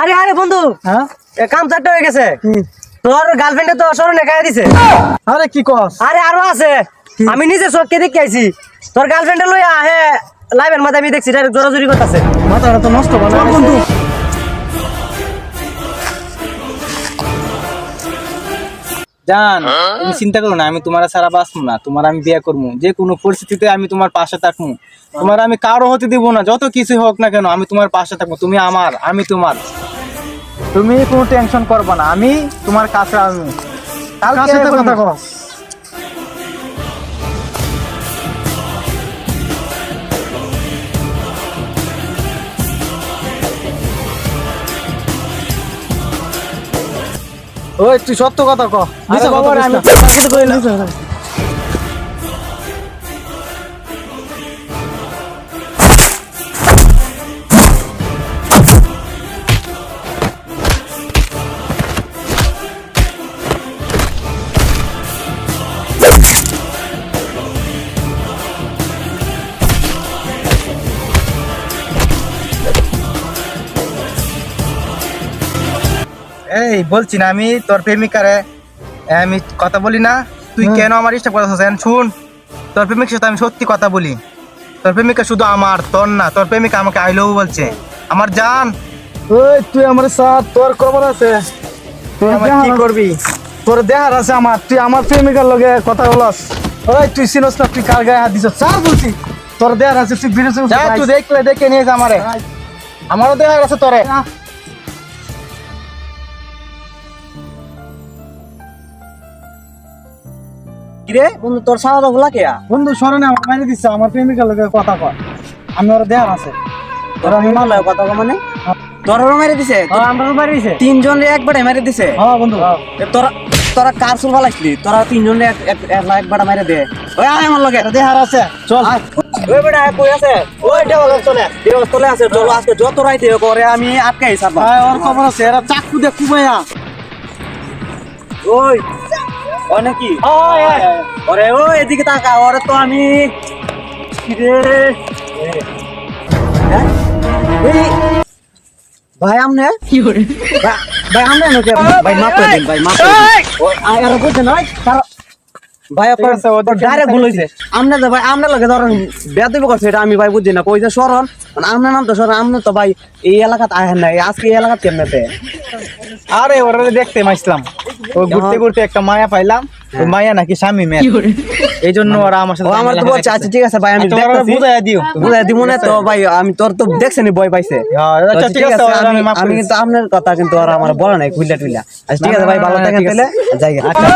আরে আরে বন্ধু। হ্যাঁ? কাম চারটা হয়ে গেছে। তোর গার্লফ্রেন্ডে তো স্মরণে খাইয়া দিছে। আরে কি কস? আরে আরও আছে। আমি নিজে চোখকে দেখে আইছি। তোর গার্লফ্রেন্ডে লইয়া হে লাইভের মাঝে আমি দেখছি ডাইরেক্ট জোরাজুরি করতেছে। মাথাটা তো নষ্ট বানা বন্ধু। জান তুমি চিন্তা করো না আমি তোমার সারা বাঁচবো না। তোমার আমি বিয়ে করব। যে কোনো পরিস্থিতিতে আমি তোমার পাশে থাকব। তোমার আমি কারও হতে দিব না। যত কিছু হোক না কেন আমি তোমার পাশে থাকব। তুমি আমার আমি তোমার। তুমি কোনো টেনশন করবে না আমি তোমার কাছে আমি কালকে কথা কস ওই তুই সত্য কথা কথা আমি এই বলছি না আমি তোর প্রেমিকারে আমি কথা বলি না। তুই কেন আমার ইষ্ট করতেছিস এখন শুন তোর প্রেমিকের সাথে আমি সত্যি কথা বলি। তোর প্রেমিকা শুধু আমার তোর না তোর প্রেমিকা আমাকে আই লভ বলছে। আমার জান। ওই তুই আমার সাথ তোর খবর আছে। আমার কি করবি? তোর দেহার আছে আমার তুই আমার প্রেমিকার লগে কথা বলস। ওই তুই চিনস না তুই কার গায়ে হাত দিছ চার বলছি তোর দেহার আছে তুই বিরস যা তুই দেখলে দেখে নিয়ে যা আমারে। আমারও দেখা আছে তোরে। কিরে? বন্ধু তোর সাদা গুলা কেয়া? বন্ধু স্মরণে আমার মাইনে দিচ্ছে আমার প্রেমিকার লগে কথা কর আমি ওর দেহার আছে। তোর আমি মারলো কথা কো মানে? তোর মেরে দিছে? আমরা বাড়ি দিছে। তিনজন একবারে মেরে দিছে? হ্যাঁ বন্ধু। তোরা তোরা কার চুল বালাইছিলি তোরা তিনজন এক- একবার মেরে দে। ওই আয় আমার লগে। দেহার আছে। চল। ওই বেটা কই আছে? ওই দেওয়াল চলে দেওয়াল চলে আছে চলো আজকে যত রাইতে করে আমি আটকাই ছাড়বা। আয়, ওর খবর আছে। এরা চাকু দিয়ে কুমাইয়া। ওই। ওই নাকি? ওরে ও এদিকে তাকা ওরে তো আমি কিরে হ্যাঁ? ভাই আমনে? ভা- ভাই আমনে নাকি? ভাই মাপ করে দিন ভাই মাপ করে দিন। আর বুঝছেন ভাই ভাই আপনার ডাইরেক্ট ভুল হইছে। আমনে যে ভাই আমনে লাগে ধরেন বেদবি করছে এটা আমি ভাই বুঝি না। কই যে শরণ মানে আমনে নাম তো শরণ আমনে তো ভাই এই এলাকাতে আহেন নাই। আজকে এই এলাকাতে কেমনে আরে ওরা দেখতে মাইছিলাম ও ঘুরতে ঘুরতে একটা মায়া পাইলাম। মায়া নাকি স্বামী মেয়ে এই জন্য ওরা আমার সাথে আমার তো বলছে আচ্ছা ঠিক আছে ভাই আমি আচ্ছা, দিও। বুঝাই দিব না তো ভাই আমি তোর তো দেখছেনি ভয় পাইছে। হ্যাঁ, আচ্ছা, ঠিক আছে, আমি কিন্তু আপনার কথা কিন্তু ওরা আমার বলে নাই খুইলা টুইলা। আচ্ছা ঠিক আছে ভাই ভালো থাকেন তাহলে। আচ্ছা, আচ্ছা।